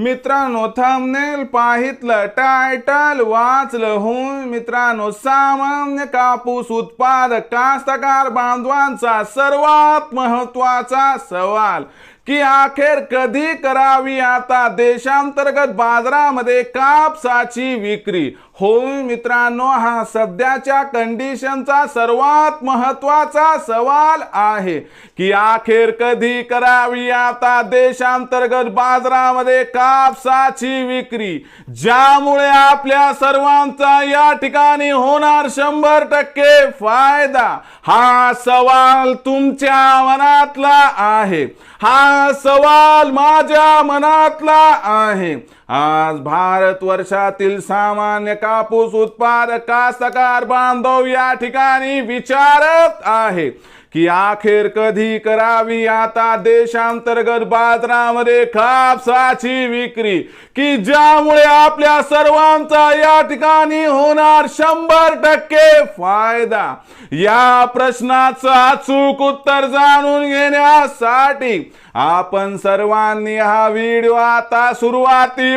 मित्रांनो थांबनेल पाहितलं टायटल वाचलं होऊन मित्रांनो सामान्य कापूस उत्पादक कास्तकार बांधवांचा सर्वात महत्त्वाचा सवाल. की अखेर कधी करावी आता? देशांतर्गत बाजारामध्ये कापसाची विक्री. होय मित्रांनो हा सध्याच्या कंडिशनचा सर्वात महत्त्वाचा सवाल आहे. की अखेर कधी करावी आता? देशांतर्गत बाजारामध्ये कापसाची विक्री. ज्यामुळे आपल्या सर्वांचा या ठिकाणी होणार शंभर टक्के फायदा. हा सवाल तुमच्या मनातला आहे. हा सवाल माझ्या मनातला आहे. आज भारत वर्षातील सामान्य कापूस उत्पादक कास्तकार बांधव या ठिकाणी विचारत आहे की अखेर कधी करावी आता देशांतर्गत बाजारामध्ये कापसाची विक्री? की ज्यामुळे आपल्या सर्वांचा या ठिकाणी होणार शंभर टक्के फायदा? या प्रश्नाचं अचूक उत्तर जाणून घेण्यासाठी आपण सर्वांनी हा व्हिडिओ आता सुरुवाती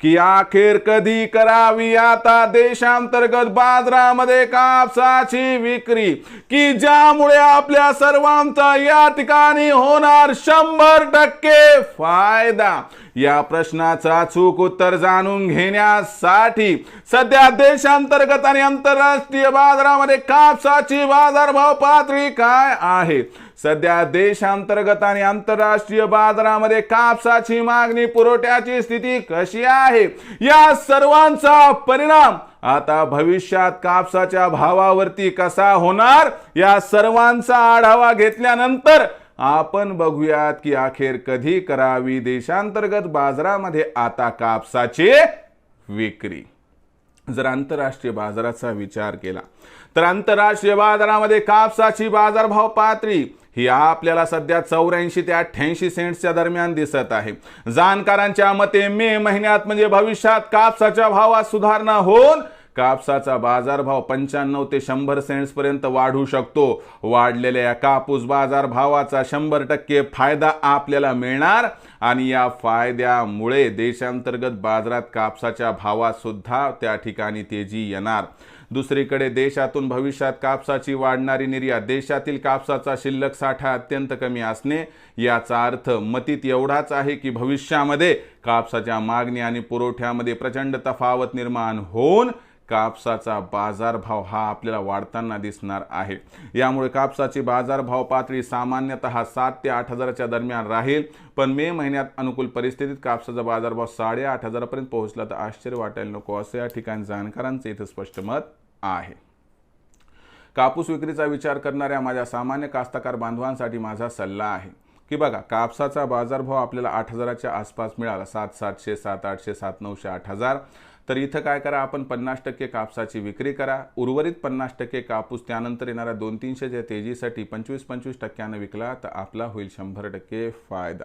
की अखेर कधी करावी आता देशांतर्गत बाजारामध्ये कापसाची विक्री? की ज्यामुळे आपल्या सर्वांचा या ठिकाणी होणार शंभर टक्के फायदा? या प्रश्नाचा चूक उत्तर जाणून घेण्यासाठी सध्या देशांतर्गत आणि आंतरराष्ट्रीय बाजारामध्ये कापसाची बाजारभाव पातळी काय आहे? सध्या देशांतर्गत आणि आंतरराष्ट्रीय बाजारामध्ये कापसाची मागणी पुरवठ्याची स्थिती कशी आहे? या सर्वांचा परिणाम आता भविष्यात कापसाच्या भावावरती कसा होणार? या सर्वांचा आढावा घेतल्यानंतर आपण बघूयात की अखेर कधी करावी देशांतर्गत बाजारामध्ये आता कापसाची विक्री. जर आंतरराष्ट्रीय बाजाराचा विचार केला तर आंतरराष्ट्रीय बाजारामध्ये कापसाची बाजारभाव पातळी ही आपल्याला सध्या चौऱ्याऐंशी ते अठ्ठ्याऐंशी सेंट्सच्या दरम्यान दिसत आहे. जाणकारांच्या मते मे महिन्यात म्हणजे भविष्यात कापसाच्या भावात सुधारणा होऊन कापसाचा बाजारभाव पंच्याण्णव ते शंभर सेंट्स पर्यंत वाढू शकतो. वाढलेल्या या कापूस बाजार भावाचा शंभर टक्के फायदा आपल्याला मिळणार. आणि या फायद्यामुळे देशांतर्गत बाजारात कापसाच्या भावात सुद्धा त्या ठिकाणी तेजी येणार. दुसरीकडे देशातून भविष्यात कापसाची वाढणारी निर्यात देशातील कापसाचा शिल्लक साठा अत्यंत कमी असणे याचा अर्थ मतीत एवढाच आहे की भविष्यामध्ये कापसाच्या मागणी आणि पुरवठ्यामध्ये प्रचंड तफावत निर्माण होऊन कापसाचा बाजारभाव हा आपल्याला वाढताना दिसणार आहे. यामुळे कापसाची बाजारभाव पातळी सामान्यतः सात ते आठ हजाराच्या दरम्यान राहील पण मे महिन्यात अनुकूल परिस्थितीत कापसाचा बाजारभाव साडेआठ हजारापर्यंत पोहोचला तर आश्चर्य वाटायला नको असं या ठिकाणी जाणकारांचं इथं स्पष्ट मत आहे. कापूस विक्रीचा विचार करणाऱ्या माझ्या सामान्य कास्तकार बांधवांसाठी माझा सल्ला आहे की बघा कापसाचा बाजारभाव आपल्याला आठ हजाराच्या आसपास मिळाला सात सातशे सात आठशे सात नऊशे आठ हजार. तर इथं काय करा आपण पन्नास टक्के कापसाची विक्री करा. उर्वरित पन्नास टक्के कापूस त्यानंतर येणाऱ्या दोन तीनशेच्या तेजीसाठी पंचवीस पंचवीस टक्क्यानं विकला तर आपला होईल शंभर टक्के फायदा.